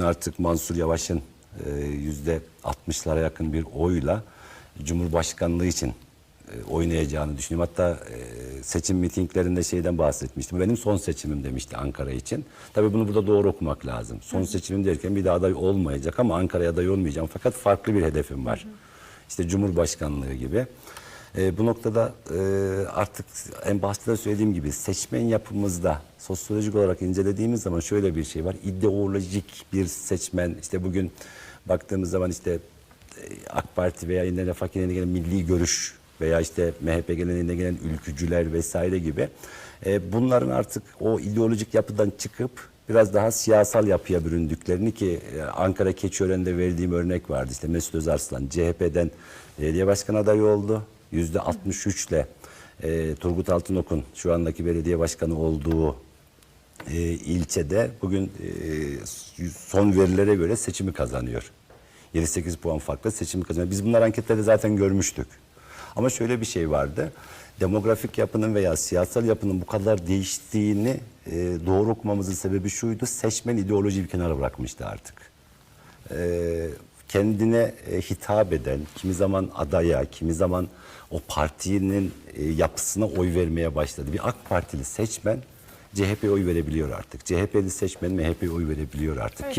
bugün artık Mansur Yavaş'ın e, yüzde 60'lara yakın bir oyla Cumhurbaşkanlığı için e, oynayacağını düşünüyorum. Hatta e, seçim mitinglerinde şeyden bahsetmiştim. Benim son seçimim demişti Ankara için. Tabii bunu burada doğru okumak lazım. Son seçimim derken bir daha aday olmayacak ama Ankara'ya aday olmayacağım. Fakat farklı bir hedefim var. İşte Cumhurbaşkanlığı gibi. E, bu noktada e, artık en başta da söylediğim gibi seçmen yapımızda sosyolojik olarak incelediğimiz zaman şöyle bir şey var. İdeolojik bir seçmen işte bugün baktığımız zaman işte e, AK Parti veya Yeniden Refah gelen milli görüş veya işte MHP geleneğine gelen ülkücüler vesaire gibi e, bunların artık o ideolojik yapıdan çıkıp biraz daha siyasal yapıya büründüklerini ki e, Ankara Keçiören'de verdiğim örnek vardı. İşte Mesut Özarslan CHP'den belediye başkan adayı oldu. Yüzde 63 ile e, Turgut Altınok'un şu andaki belediye başkanı olduğu e, ilçede bugün e, son verilere göre seçimi kazanıyor. 7-8 puan farklı seçimi kazanıyor. Biz bunlar anketlerde zaten görmüştük. Ama şöyle bir şey vardı. Demografik yapının veya siyasal yapının bu kadar değiştiğini e, doğru okumamızın sebebi şuydu. Seçmen ideolojiyi bir kenara bırakmıştı artık e, kendine e, hitap eden, kimi zaman adaya, kimi zaman o partinin e, yapısına oy vermeye başladı. Bir AK Partili seçmen CHP'ye oy verebiliyor artık. CHP'li seçmen MHP'ye oy verebiliyor artık. Ki